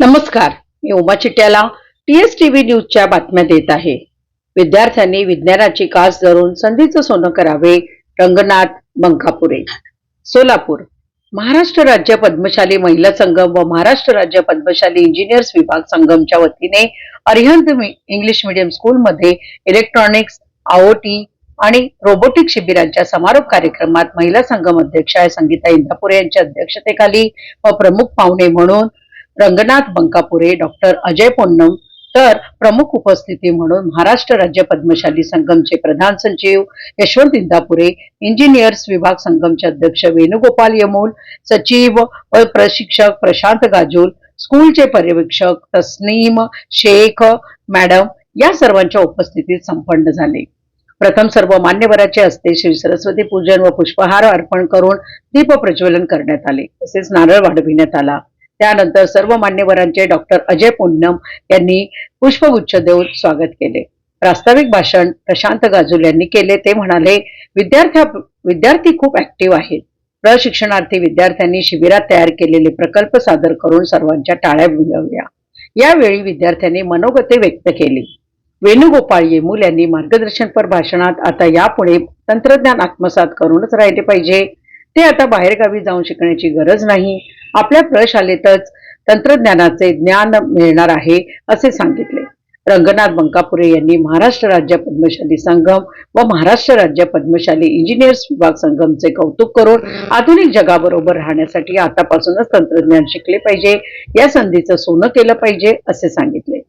नमस्कार मी Uma Chityala T S T V न्यूजच्या बातम्या देत आहे. विद्यार्थ्यांनी विज्ञानाची कास धरून संधीचं सोनं करावे रंगनाथ बंकापुरे सोलापूर महाराष्ट्र राज्य पद्मशाली महिला संगम व महाराष्ट्र राज्य पद्मशाली इंजिनियर्स विभाग संगमच्या वतीने अरिहंत इंग्लिश मीडियम स्कूलमध्ये इलेक्ट्रॉनिक्स आओटी आणि रोबोटिक शिबिरांच्या समारोप कार्यक्रमात महिला संगम अध्यक्षा संगीता इंदापुरे यांच्या अध्यक्षतेखाली व प्रमुख पाहुणे म्हणून रंगनाथ बंकापुरे डॉक्टर अजय पोन्नम तर प्रमुख उपस्थिती म्हणून महाराष्ट्र राज्य पद्मशाली संगमचे प्रधान सचिव यशवंत इंदापुरे इंजिनियर्स विभाग संगमचे अध्यक्ष वेणुगोपाल यमूल सचिव व प्रशिक्षक प्रशांत गाजूल स्कूलचे पर्यवेक्षक तस्नीम शेख मॅडम या सर्वांच्या उपस्थितीत संपन्न झाले. प्रथम सर्व मान्यवराचे हस्ते श्री सरस्वती पूजन व पुष्पहार अर्पण करून दीप प्रज्वलन करण्यात आले. तसेच नारळ वाढविण्यात आला. त्यानंतर सर्व मान्यवरांचे डॉक्टर अजय पुन्नम यांनी पुष्पगुच्छ देऊन स्वागत केले. प्रास्ताविक भाषण प्रशांत गाजूल यांनी केले. ते म्हणाले विद्यार्थ्या विद्यार्थी खूप ऍक्टिव्ह आहेत. प्रशिक्षणार्थी विद्यार्थ्यांनी शिबिरात तयार केलेले प्रकल्प सादर करून सर्वांच्या टाळ्या मिळवल्या. यावेळी विद्यार्थ्यांनी मनोगते व्यक्त केली. वेणुगोपाळ येमूल यांनी मार्गदर्शनपर भाषणात आता यापुढे तंत्रज्ञान आत्मसात करूनच राहिले पाहिजे. ते आता बाहेरगावी जाऊन शिकण्याची गरज नाही. आपल्या प्रशालेतच तंत्रज्ञानाचे ज्ञान मिळणार आहे असे सांगितले. रंगनाथ बंकापुरे यांनी महाराष्ट्र राज्य पद्मशाली संगम व महाराष्ट्र राज्य पद्मशाली इंजिनियर्स विभाग संगमचे कौतुक करून आधुनिक जगाबरोबर राहण्यासाठी आतापासूनच तंत्रज्ञान शिकले पाहिजे या संधीचं सोनं केलं पाहिजे असे सांगितले.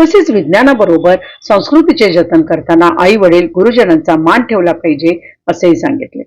तसेच विज्ञानाबरोबर संस्कृतीचे जतन करताना आई वडील गुरुजनांचा मान ठेवला पाहिजे असेही सांगितले.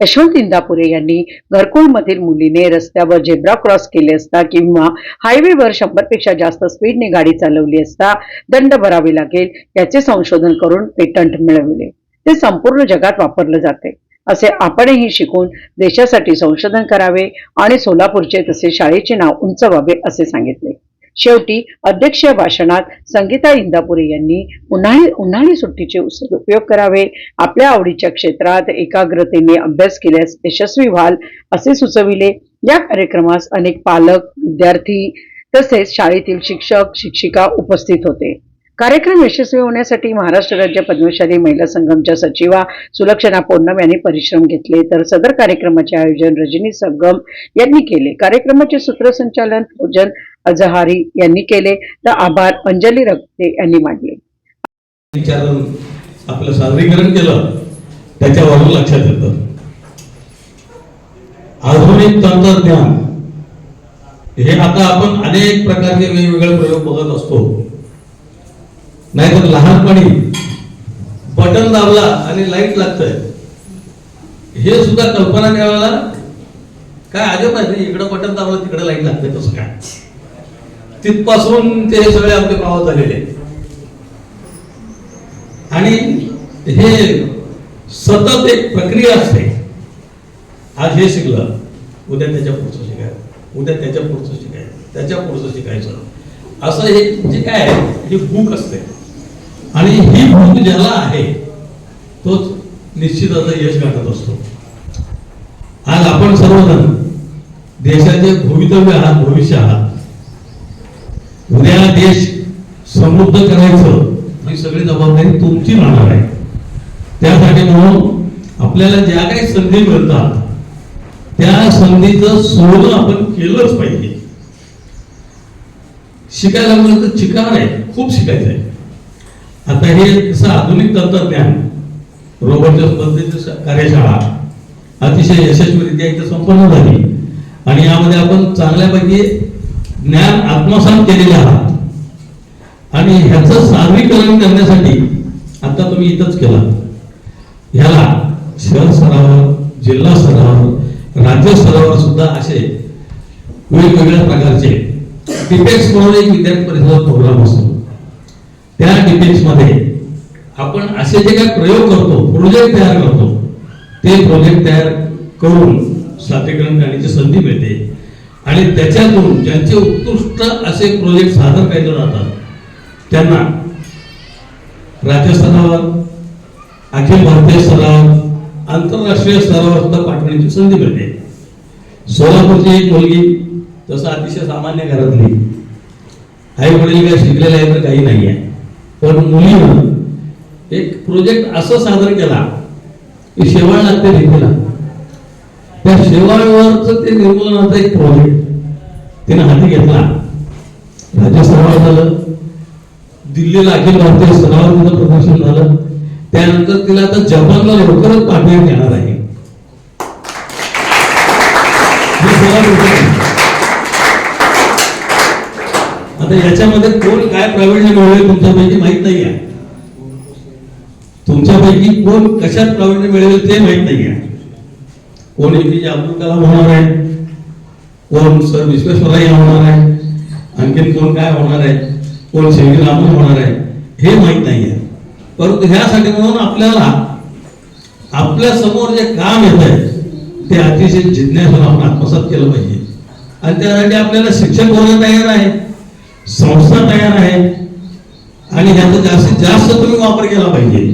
यशवंत इंदापुरे यांनी घरकुलमधील मुलीने रस्त्यावर झेब्रा क्रॉस केले असता किंवा हायवेवर शंभरपेक्षा जास्त स्पीडने गाडी चालवली असता दंड भरावे लागेल याचे संशोधन करून पेटंट मिळविले. ते संपूर्ण जगात वापरले जाते. असे आपणही शिकून देशासाठी संशोधन करावे आणि सोलापूरचे तसे शाळेचे नाव उंचवावे असे सांगितले. शेवटी अध्यक्षीय भाषणात संगीता इंदापुरे यांनी उन्हाळी उन्हाळी सुट्टीचे उपयोग करावे. आपल्या आवडीच्या क्षेत्रात एकाग्रतेने अभ्यास केल्यास यशस्वी व्हाल असे सुचविले. या कार्यक्रमास अनेक पालक विद्यार्थी तसेच शाळेतील शिक्षक शिक्षिका उपस्थित होते. कार्यक्रम यशस्वी होण्यासाठी महाराष्ट्र राज्य पद्मशाली महिला संघमच्या सचिवा सुलक्षणा पौर्णम यांनी परिश्रम घेतले. तर सदर कार्यक्रमाचे आयोजन रजनी संगम यांनी केले. कार्यक्रमाचे सूत्रसंचालन पूजन अजहारी यांनी केले तर आभार अंजली रक्ते यांनी मांडले आपलं सादरीकरण केलं त्याच्यावरून लक्षात येतं. आधुनिक तंत्रज्ञान हे आता आपण अनेक प्रकारचे वेगवेगळे प्रयोग बघत असतो. नाहीतर लहानपणी बटन दाबला आणि लाइट लागतंय. हे सुद्धा कल्पना करायला काय अजब आहे इकडं बटन दाबलं तिकडे लाइट लागतंय तसं काय? तिथपासून ते सगळे आपले पावत झालेले आहेत. आणि हे सतत एक प्रक्रिया असते. आज हे शिकलं उद्या त्याच्या पुढचं शिकायचं. उद्या त्याच्या पुढचं शिकायचं. त्याच्या पुढचं शिकायचं. असं हे जे काय आहे ही भूक असते. आणि ही भूक ज्याला आहे तोच निश्चित असं यश गाठत असतो. आज आपण सर्वजण देशाचे भवितव्य आहात भविष्य आहात. देश समृद्ध करायचं ही सगळी जबाबदारी तुमची राहणार आहे. त्यासाठी म्हणून आपल्याला ज्या काही संधी मिळतात त्या संधीचं सोनं आपण केलंच पाहिजे. शिकायला लागलं तर चिकार आहे खूप शिकायचं आहे. आता हे जसं आधुनिक तंत्रज्ञान रोबोटच्या स्पर्धेची कार्यशाळा अतिशय यशस्वीरित्या इथं संपन्न झाली. आणि यामध्ये आपण चांगल्यापैकी ज्ञान आत्मसात केलेले आहात. आणि ह्याचं सादरीकरण करण्यासाठी आता तुम्ही इथंच केला. ह्याला शहर स्तरावर जिल्हा स्तरावर राज्य स्तरावर सुद्धा असे वेगवेगळ्या प्रकारचे डिपेक्स म्हणून एक विद्यार्थी परिषद प्रोग्राम असतो. त्या डिपेक्समध्ये आपण असे जे काही प्रयोग करतो प्रोजेक्ट तयार करतो ते प्रोजेक्ट तयार करून सादरीकरण करण्याची संधी मिळते. आणि त्याच्यातून ज्यांचे उत्कृष्ट असे प्रोजेक्ट सादर केले जातात त्यांना राजस्थानावर अखिल भारतीय स्तरावर आंतरराष्ट्रीय स्तरावर सुद्धा पाठवण्याची संधी मिळते. सोलापूरची एक मुलगी जसं अतिशय सामान्य घरातली आई वडील काय शिकलेले आहे तर काही नाही आहे. पण मुलीनं एक प्रोजेक्ट असं सादर केला की शेवाळ लागते भीतीला त्या शेवाळवरचं ते निर्मूलनाचा एक प्रोजेक्ट तिनं हाती घेतला राज्यस्तरावर झालं दिल्लीला अखिल भारतीय स्तरावर तिचं प्रदर्शन झालं. त्यानंतर तिला आता जपानला लवकरच पाठवण्यात येणार आहे. आता याच्यामध्ये कोण काय प्रावीण्य मिळवेल तुमच्यापैकी माहीत नाही आहे. तुमच्यापैकी कोण कशात प्रावीण्य मिळवेल ते माहीत नाही आहे. कोण एपीजे अब्दुल कलाम होणार आहे? कोण सर विश्वेश्वरय्या होणार आहे? आणखीन कोण काय होणार आहे? कोण शेवटी लागून होणार आहे हे माहीत नाही आहे परंतु ह्यासाठी म्हणून आपल्याला आपल्यासमोर जे काम येत आहे ते अतिशय जिज्ञासून आपण आत्मसात केलं पाहिजे. आणि त्यासाठी आपल्याला शिक्षक वर्ग तयार आहे संस्था तयार आहे आणि ह्याचा जास्तीत जास्त तुम्ही वापर केला पाहिजे.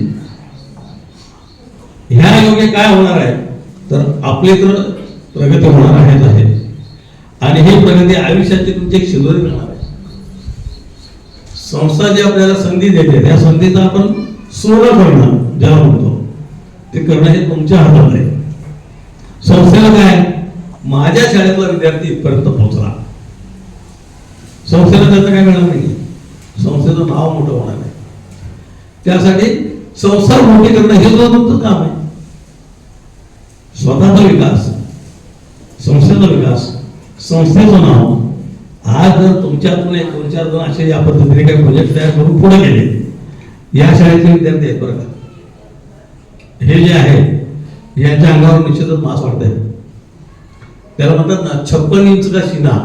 ह्या योग्य काय होणार आहे तर आपली तर प्रगती होणार आहेच आहे. आणि ही प्रगती आयुष्याची तुमची एक राहणार आहे. संस्था जी आपल्याला संधी देते त्या संधीचा आपण सोनं करणं ज्याला म्हणतो. ते करणं हे तुमच्या हातात आहे. संस्थेला काय? माझ्या शाळेतला विद्यार्थी इथपर्यंत पोहोचला. संस्थेला त्याचं काय मिळणार नाही. संस्थेचं नाव मोठं होणार नाही. त्यासाठी संस्था मोठी करणं हे सुद्धा तुमचं काम आहे. स्वतःचा विकास संस्थेचा विकास संस्थेचं नाव आज जर तुमच्यातून एक दोन चार जण असे या पद्धतीने काही प्रोजेक्ट तयार करून पुढे गेले या शाळेचे विद्यार्थी आहेत बरं का. हे जे आहे यांच्या अंगावर निश्चितच मास वाटत आहे त्याला म्हणतात ना छप्पन इंच का शिना?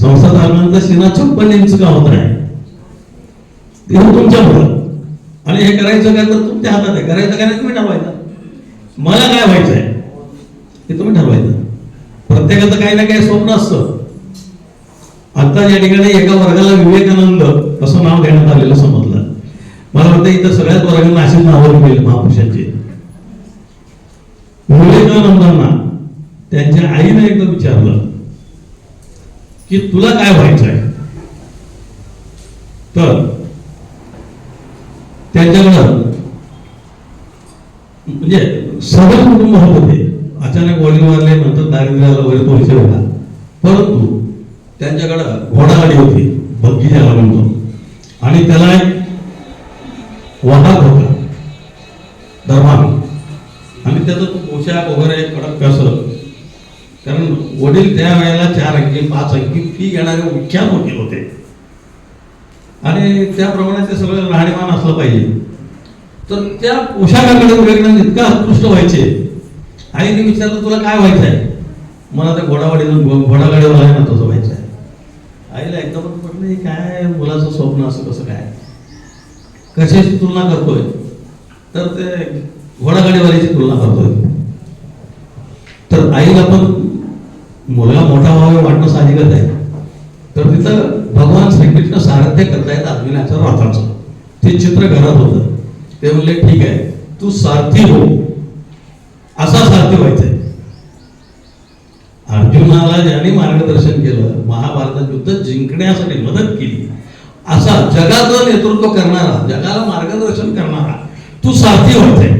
संस्था धर्मांचा शिना छप्पन इंच का होत आहे ते तुमच्या मुलं आणि हे करायचं काय तर तुमच्या हातात आहे. करायचं काय नाही तुम्ही ठरवायचं. मला काय व्हायचं आहे हे तुम्ही ठरवायचं. प्रत्येकाचं काही ना काही स्वप्न असतं. आता या ठिकाणी एका वर्गाला विवेकानंद असं नाव देण्यात आलेलं समजलं. मला वाटतं इथं सगळ्याच वर्गांना अशीच नावं मिळेल महापुरुषांची. विवेकानंदांना त्यांच्या आईने एकदा विचारलं की तुला काय व्हायचं आहे? तर त्यांच्याकडं म्हणजे सगळं कुटुंब होत होते अचानक वडील वारले नंतर दारिद्र्याला वगैरे परिचय होता परंतु त्यांच्याकडं घोडागाडी होती बग्गी ज्याला म्हणतो आणि त्याला एक वाहक होता दरमान आणि त्याचं तो पोशाख वगैरे कडक कसं? कारण वडील त्या वेळेला चार अंकी पाच अंकी फी घेणारे विख्यात वकील होते. आणि त्याप्रमाणे ते सगळं राहणीमान असलं पाहिजे. तर त्या पोशाखाकडे वेगळं इतका उत्कृष्ट व्हायचे. आईने विचारलं तुला काय व्हायचं आहे मला त्या घोडावाडी घोडागाडीवर आहे ना तसं एकदमच काय मुलाचं स्वप्न असं कसं काय? कशाची तुलना करतोय? तर ते घोडागाडीवाल्याची तुलना करतोय. तर आईला पण मुलगा मोठा व्हावे वाटणं साहजिकच आहे. तर तिथं भगवान श्रीकृष्ण सारथ्य करतायत अभिनयाचं रथाचं. ते चित्र घरात होतं. ते म्हणले ठीक आहे तू सारथी हो. असा सारथी व्हायचंय. अर्जुनाला ज्यांनी मार्गदर्शन केलं महाभारतात युद्ध जिंकण्यासाठी मदत केली. असा जगाचं नेतृत्व करणारा जगाला मार्गदर्शन करणारा तू साथी होते.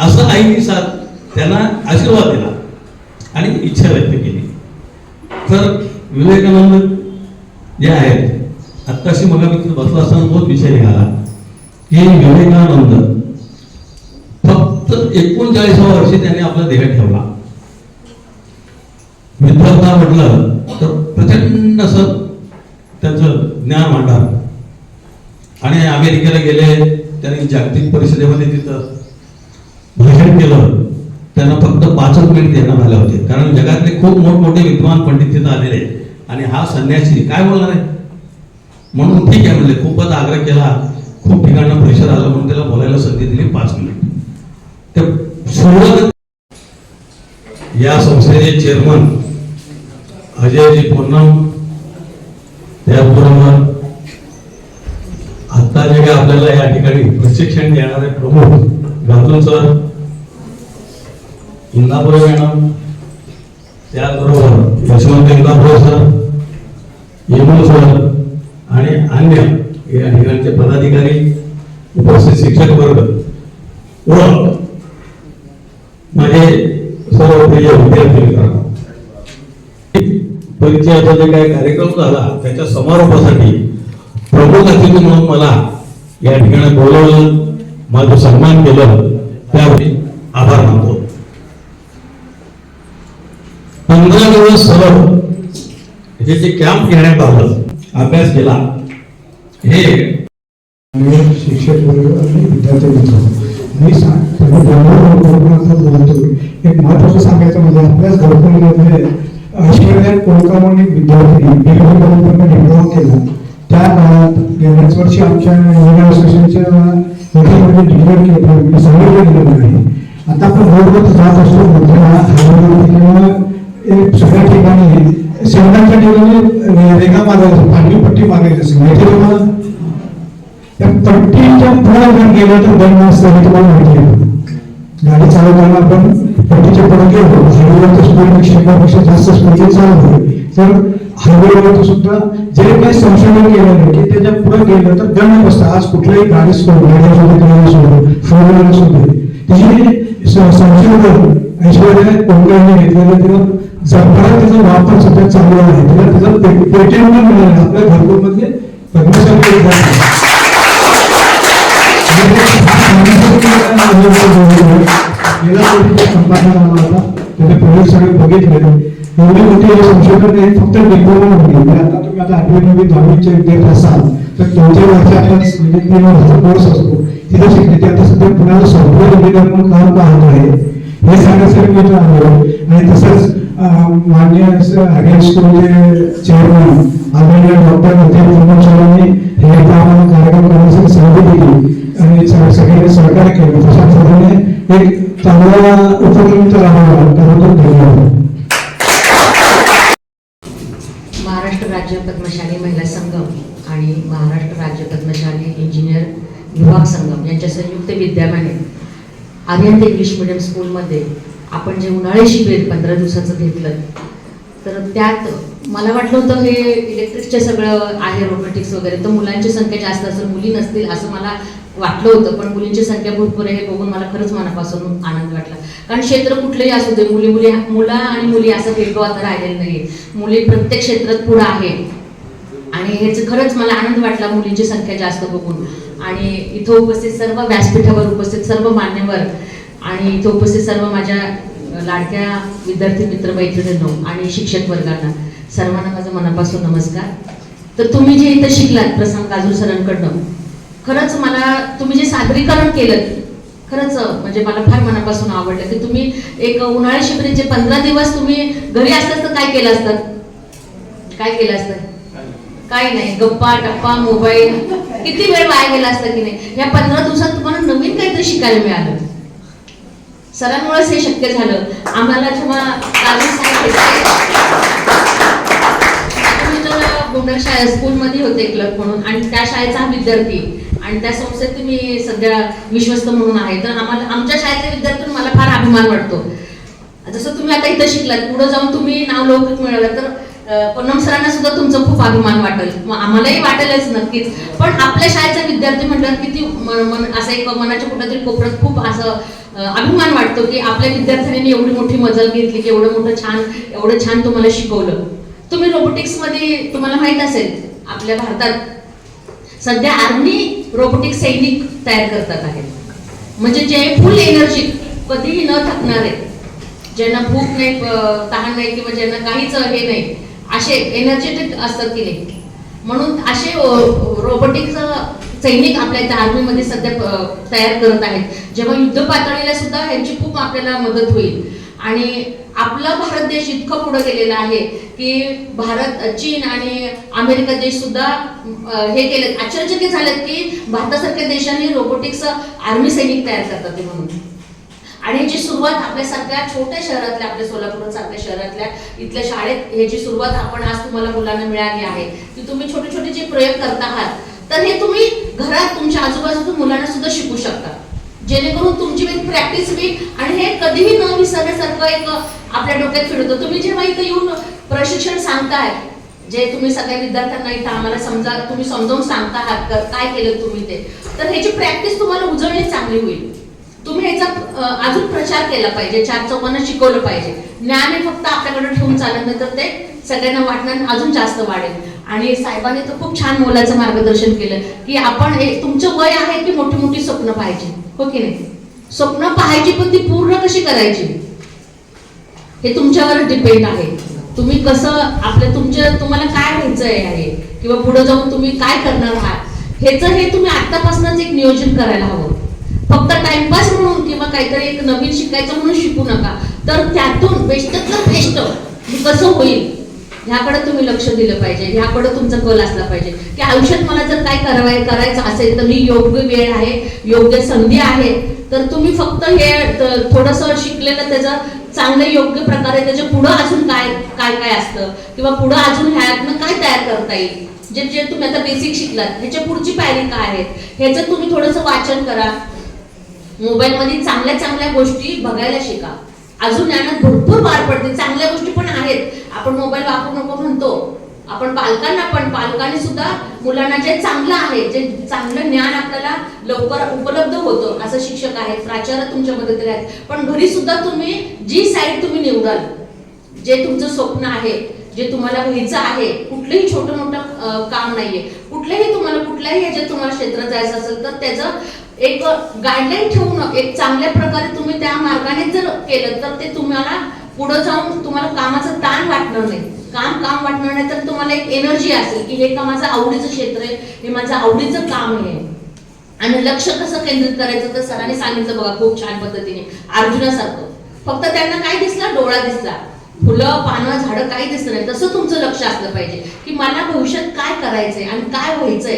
असं आईने साथ त्यांना आशीर्वाद दिला आणि इच्छा व्यक्त केली. तर विवेकानंद जे आहेत आत्ताशी मला मी बसला असताना तोच विषय निघाला की विवेकानंद फक्त एकोणचाळीसाव्या वर्षी त्यांनी आपला देह ठेवला. विद्वत्ता म्हटलं तर प्रचंड असं त्यांचं ज्ञान वाढणार. आणि अमेरिकेला गेले त्यांनी जागतिक परिषदेमध्ये तिथं भाषण केलं. त्यांना फक्त पाचच मिनिट देण्यात आले होते. कारण जगातले खूप मोठमोठे विद्वान पंडित तिथं आलेले आणि हा संन्यासी काय बोलणार आहे? म्हणून ठीक आहे म्हणले खूपच आग्रह केला. खूप ठिकाणं प्रेशर आलं म्हणून त्याला बोलायला संधी दिली पाच मिनिट. ते सुरुवात या संस्थेचे चेअरमन अजयजी पूनम त्याचबरोबर आता जे काय आपल्याला या ठिकाणी प्रशिक्षण देणारे प्रमुख घातून सर इंदापुरे मॅडम त्याचबरोबर यशवंत इंदापुरे सर येमू सर आणि अन्य या ठिकाणचे पदाधिकारी उपस्थित शिक्षक वर्ग. व माझे सर्व प्रिय विद्यार्थी मित्रांनो परिचयाचा जे काही कार्यक्रम झाला त्याच्या समारोपासाठी प्रमुख अतिथी म्हणून मला या ठिकाणी बोलवलं माझं सन्मान केलं त्यावेळी आभार मानतो. पंधरा दिवस सलग हे जे कॅम्प घेण्यात आलं अभ्यास केला हे शिक्षक वर्ग आणि विद्यार्थी मित्र. मी सांग बोलतो एक महत्वाचं सांगायचं म्हणजे आपल्याच घरकुलीमध्ये ऐश्वर्या कोळकामणी विद्यार्थी डिप्लोमा डिप्लोमा केला. त्या काळात गेल्याच वर्षी आमच्या इंडियन असोसिएशनच्या मीटिंगमध्ये डिक्लेअर केलं सांगितलं गेलेलं नाही. आता आपण रोडवर जात असतो किंवा सगळ्या ठिकाणी शेवटाच्या ठिकाणी रेगा मागायचं पाणी पट्टी मागायची असेल माहिती तुम्हाला त्या पट्टीच्या पुढे जर गेलो तर बंद असतं हे तुम्हाला माहिती आहे. गाडी चालवताना आपण पट्टीच्या पडके गेलो. हायवेवर स्पीड शंभरपेक्षा जास्त स्पीडने होईल. तर हायवेवर सुद्धा जे काही संशोधन केलेलं आहे की त्याच्या पुढे गेलं तर दंड बसतं आज कुठल्याही गाडी सोडू गाडी असू दे सोडू फोर व्हीलर सोडू. त्याची संशोधन ऐश्वर्या कोणत्याने घेतलेलं तिला जगभरात त्याचा वापर सध्या चालू आहे. तिला त्याचं पेटेंट पण मिळालं. आहे. आपल्या घरकुलमध्ये पद्मशाली विद्यार्थी. गेल्या संपादन आला होता त्याचे सगळे बघितले एवढी मोठी संशोधन फक्त डिप्लोमा म्हणजे आता तुम्ही आता आठवी नववी दहावीचे विद्यार्थी असाल तर दोनशे वर्षाच्या म्हणजे तीन वर्षाचा कोर्स असतो. तिथे शिकले ते आता सध्या पुण्याला सॉफ्टवेअर इंजिनियर म्हणून काम पाहत आहे. हे सांगण्यासाठी मी आलो आणि तसंच माननीय हायगेट स्कूलचे आदरणीय डॉक्टर नितीन प्रमोद सरांनी हे आम्हाला कार्यक्रम करण्यासाठी संधी दिली आणि सगळ्यांनी सहकार्य केलं. तशा पद्धतीने एक चांगला उपक्रम इथं धन्यवाद महाराष्ट्र राज्य पद्मशाली महिला संगम आणि महाराष्ट्र राज्य पद्मशाली इंजिनियर विभाग संगम यांच्या संयुक्त विद्यमाने आर्यंत इंग्लिश मिडियम स्कूलमध्ये आपण जे उन्हाळी शिबिर पंधरा दिवसाचं घेतलं तर त्यात मला वाटलं होतं हे इलेक्ट्रिकचे सगळं आहे रोबोटिक्स वगैरे तर मुलांची संख्या जास्त असेल मुली नसतील असं मला वाटलं होतं पण मुलींची संख्या भरपूर आहे हे बघून मला खरंच मनापासून आनंद वाटला. कारण क्षेत्र कुठलंही असू दे मुली मुली मुलं आणि मुली असं भेदभाव आता राहिलेलं नाही मुली प्रत्येक क्षेत्रात पुढं आहे. आणि ह्याचं खरंच मला आनंद वाटला मुलींची संख्या जास्त बघून. आणि इथं उपस्थित सर्व व्यासपीठावर उपस्थित सर्व मान्यवर आणि इथं उपस्थित सर्व माझ्या लाडक्या विद्यार्थी मित्र मैत्रिणींनो आणि शिक्षक वर्गांना सर्वांना माझा मनापासून नमस्कार. तर तुम्ही जे इथं शिकलात प्रसंग काजूर सरांकडनं खरंच मला तुम्ही जे सादरीकरण केलं खरंच म्हणजे मला फार मनापासून आवडलं की तुम्ही एक उन्हाळी शिबिरीचे पंधरा दिवस तुम्ही घरी असतात तर काय केलं असतात काय केलं असतं? काही नाही गप्पा टप्पा मोबाईल. किती वेळ वाया गेला असता की नाही? या पंधरा दिवसात तुम्हाला नवीन काहीतरी शिकायला मिळालं. सरांमुळेच हे शक्य झालं. आम्हाला जेव्हा गावी शाळा स्कूलमध्ये होते क्लब म्हणून आणि त्या शाळेचा हा विद्यार्थी आणि त्या संस्थेत तुम्ही सध्या विश्वस्त म्हणून आहे तर आम्हाला आमच्या शाळेतल्या विद्यार्थ्यांना मला फार अभिमान वाटतो. जसं तुम्ही आता इथं शिकलात पुढे जाऊन तुम्ही नाव लौकिक मिळवलं तर पन्नम सरांना सुद्धा तुमचं खूप अभिमान वाटेल. मग आम्हालाही वाटेलच नक्कीच. पण आपल्या शाळेचा विद्यार्थी म्हटल्यावर किती मन असं एक मनाच्या कुठेतरी कोपऱ्यात खूप असं अभिमान वाटतो की आपल्या विद्यार्थ्यांनी एवढी मोठी मजल घेतली की एवढं मोठं छान एवढं छान तुम्हाला शिकवलं. तुम्ही रोबोटिक्समध्ये तुम्हाला माहीत असेल आपल्या भारतात सध्या आर्मी रोबोटिक सैनिक तयार करतात आहेत. म्हणजे जे फुल एनर्जी कधीही न थकणारे ज्यांना भूक नाही तहान नाही किंवा ज्यांना काहीच हे नाही असे एनर्जेटिक असतात की नाही. म्हणून असे रोबोटिक सैनिक आपल्या इथं आर्मीमध्ये सध्या तयार करत आहेत. जेव्हा युद्ध पातळीला सुद्धा ह्यांची खूप आपल्याला मदत होईल. आणि आपला भारत देश इतकं पुढे गेलेला आहे की भारत चीन आणि अमेरिका देश सुद्धा हे केले आश्चर्यचकित झालेत की भारतासारख्या देशांनी रोबोटिक्स आर्मी सैनिक तयार करतात ते म्हणून. आणि याची सुरुवात आपल्या सगळ्या छोट्या शहरातल्या आपल्या सोलापूर सारख्या शहरातल्या इथल्या शाळेत ह्याची सुरुवात आपण आज तुम्हाला मुलांना मिळाली आहे. की तुम्ही छोटे छोटे जे प्रयोग करत आहात तर हे तुम्ही घरात तुमच्या आजूबाजूतून मुलांना सुद्धा शिकू शकता. जेणेकरून तुमची प्रॅक्टिस होईल आणि हे कधीही न विसरण्यासारखं एक आपल्या डोक्यात फिरवतो तुम्ही जेव्हा इथं येऊन प्रशिक्षण सांगताय जे तुम्ही सगळ्या विद्यार्थ्यांना इथं आम्हाला समजा तुम्ही समजावून सांगता आहात काय केलं तुम्ही ते तर ह्याची प्रॅक्टिस तुम्हाला उजळणी चांगली होईल. तुम्ही ह्याचा अजून प्रचार केला पाहिजे चार चौकांना शिकवलं पाहिजे. ज्ञान हे फक्त आपल्याकडे ठेवून चालत नाही तर ते सगळ्यांना वाटणं अजून जास्त वाढेल. आणि साहेबांनी तर खूप छान मोलाचं मार्गदर्शन केलं की आपण तुमचं वय आहे की मोठी मोठी स्वप्न पाहिजे हो की नाही? स्वप्न पाहायची पण ती पूर्ण कशी करायची? हे तुमच्यावर डिपेंड आहे. तुम्ही कसं आपलं तुमच्या तुम्हाला काय व्हायचं आहे? किंवा पुढे जाऊन तुम्ही काय करणार आहात? ह्याचं हे तुम्ही आतापासूनच एक नियोजन करायला हवं. फक्त टाइमपास म्हणून किंवा काहीतरी एक नवीन शिकायचं म्हणून शिकू नका. तर त्यातून बेस्टतलं बेस्ट कसं होईल ह्याकडे तुम्ही लक्ष दिलं पाहिजे. ह्याकडे तुमचा कल असला पाहिजे. की आयुष्यात मला जर काय करावं करायचं असेल तर ही योग्य वेळ आहे योग्य संधी आहे तर तुम्ही फक्त हे थोडस शिकलेलं त्याचं चांगलं योग्य प्रकारे त्याच्या पुढं अजून काय काय काय असतं? किंवा पुढं अजून ह्यातनं काय तयार करता येईल? जे जे तुम्ही आता बेसिक शिकलात ह्याच्या पुढची पायरी काय आहेत? ह्याचं तुम्ही थोडंसं वाचन करा. मोबाईलमध्ये चांगल्या चांगल्या गोष्टी बघायला शिका. अजून ज्ञानात भरपूर पार पडते. चांगल्या गोष्टी पण आहेत. आपण मोबाईल वापरू नको म्हणतो. आपण पालकांना पण पालकांनी सुद्धा मुलांना जे चांगलं आहे जे चांगलं ज्ञान आपल्याला लवकर उपलब्ध होतं असं शिक्षक आहेत प्राचार्य तुमच्या मदतीला आहेत. पण घरी सुद्धा तुम्ही जी साईड तुम्ही निवडाल जे तुमचं स्वप्न आहे जे तुम्हाला व्हायचं आहे कुठलंही छोटं मोठं काम नाहीये. कुठल्याही तुम्हाला कुठल्याही ह्याच्यात तुम्हाला क्षेत्रात जायचं असेल तर त्याचं एक गाईडलाईन ठेवून एक चांगल्या प्रकारे तुम्ही त्या मार्गाने जर केलं तर ते तुम्हाला पुढे जाऊन तुम्हाला कामाचं ताण वाटणार नाही. काम काम वाटणार नाही तर तुम्हाला एक एनर्जी असेल की हे का माझं आवडीचं क्षेत्र आहे हे माझं आवडीचं काम आहे. आणि लक्ष कसं केंद्रित करायचं तर सरांनी सांगितलं बघा खूप छान पद्धतीने अर्जुनासारखं. फक्त त्यांना काय दिसला? डोळा दिसला. फुलं पानं झाडं काही दिसलं नाही. तसं तुमचं लक्ष असलं पाहिजे की मला भविष्यात काय करायचंय आणि काय व्हायचंय.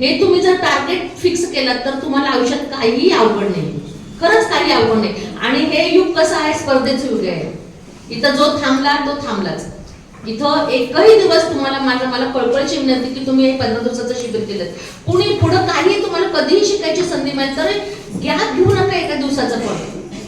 हे तुम्ही जर टार्गेट फिक्स केलं तर तुम्हाला आयुष्यात काहीही अवघड नाही. खरंच काही अवघड नाही. आणि हे युग कसं आहे? स्पर्धेचं युग आहे. इथं जो थांबला तो थांबलाच. इथं एकही दिवस तुम्हाला माझ्या मला कळकळीची विनंती की तुम्ही पंधरा दिवसाचं शिबिर केलं कुणी पुढं काही तुम्हाला कधीही शिकायची संधी मिळेल तर गॅप घेऊ नका एका दिवसाचं पण.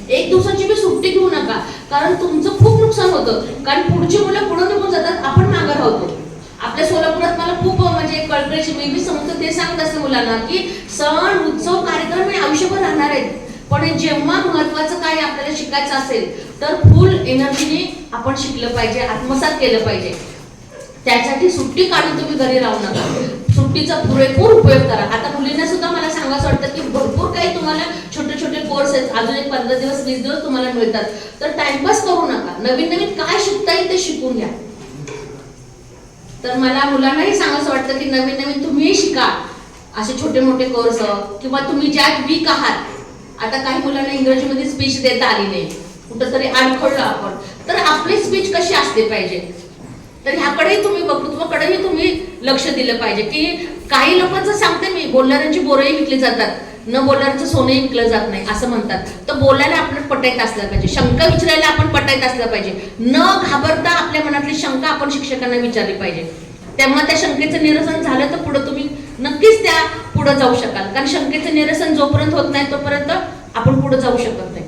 एक दिवसाची बी सुट्टी घेऊ नका कारण तुमचं खूप नुकसान होतं. कारण पुढची मुलं पुढं निघून जातात आपण मागं राहतो आपल्या सोलापुरात मला खूप म्हणजे कळकळीची मी बी समजतो ते सांगत असते मुलांना की सण उत्सव कार्यक्रम हे आयुष्यभर राहणार आहेत. पण जेव्हा महत्वाचं काय आपल्याला शिकायचं असेल तर फुल एनर्जीने आपण शिकलं पाहिजे आत्मसात केलं पाहिजे. त्यासाठी सुट्टी काढून तुम्ही घरी राहू नका. सुट्टीचा पुरेपूर उपयोग करा. आता मुलींना सुद्धा मला सांगायचं वाटतं की भरपूर काही तुम्हाला छोटे छोटे कोर्स आहेत. अजून एक पंधरा दिवस वीस दिवस तुम्हाला मिळतात. तर टाइमपास करू नका. नवीन नवीन काय शिकता येईल ते शिकून घ्या. तर मला मुलांनाही सांगायचं वाटतं की नवीन नवीन तुम्हीही शिका. असे छोटे मोठे कोर्स किंवा तुम्ही ज्यात वीक आहात आता काही मुलांना इंग्रजीमध्ये स्पीच देता आली नाही. कुठंतरी अडखळलो आपण. तर आपली स्पीच कशी असली पाहिजे? तर ह्याकडेही तुम्ही वक्तृत्वाकडेही तुम्ही लक्ष दिलं पाहिजे की काही लोकांचं सांगते मी बोलणाऱ्यांची बोरंही विकली जातात. न बोलणाऱ्यांचं सोनंही विकलं जात नाही असं म्हणतात. तर बोलायला आपण पटायत असलं पाहिजे. शंका विचारायला आपण पटायत असलं पाहिजे. न घाबरता आपल्या मनातली शंका आपण शिक्षकांना विचारली पाहिजे. तेव्हा त्या शंकेचं निरसन झालं तर पुढे तुम्ही नक्कीच त्या पुढे जाऊ शकाल. कारण शंकेचं निरसन जोपर्यंत होत नाही तोपर्यंत आपण पुढे जाऊ शकत नाही.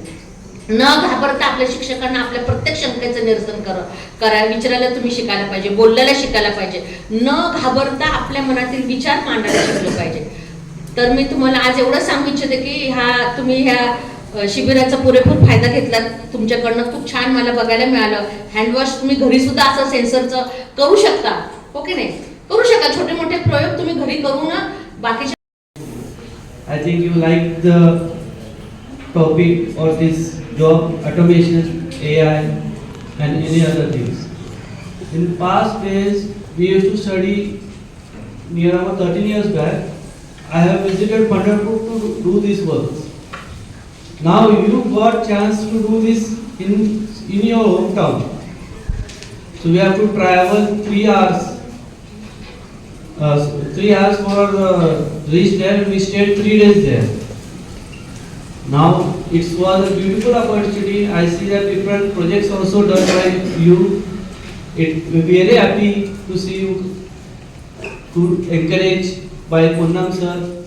न घाबरता आपल्या शिक्षकांना आपल्या प्रत्येक शंकेचं निरसन कर करा विचारायला तुम्ही शिकायला पाहिजे बोलायला शिकायला पाहिजे. न घाबरता आपल्या मनातील विचार मांडायला शिकलं पाहिजे. तर मी तुम्हाला आज एवढं सांगू इच्छिते की ह्या तुम्ही ह्या शिबिराचा पुरेपूर फायदा घेतला तुमच्याकडनं खूप छान मला बघायला मिळालं. हँडवॉश तुम्ही घरी सुद्धा असं सेन्सरचं करू शकता. हो ओके नाही? करू शकता छोटे मोठे प्रयोग तुम्ही घरी करू ना बाकीचे I think you like the topic or this job automation, AI, and any other things. In past days, we used to study near about 13 years back. I have visited Pandharpur to do this work. Now you got chance to do this in in your hometown. So we have to travel three hours uh, three hours for uh, reach there. We stayed three days there. Now it was a beautiful opportunity. I see that different projects also done by you. It we very happy to see you to encourage by Ponnam sir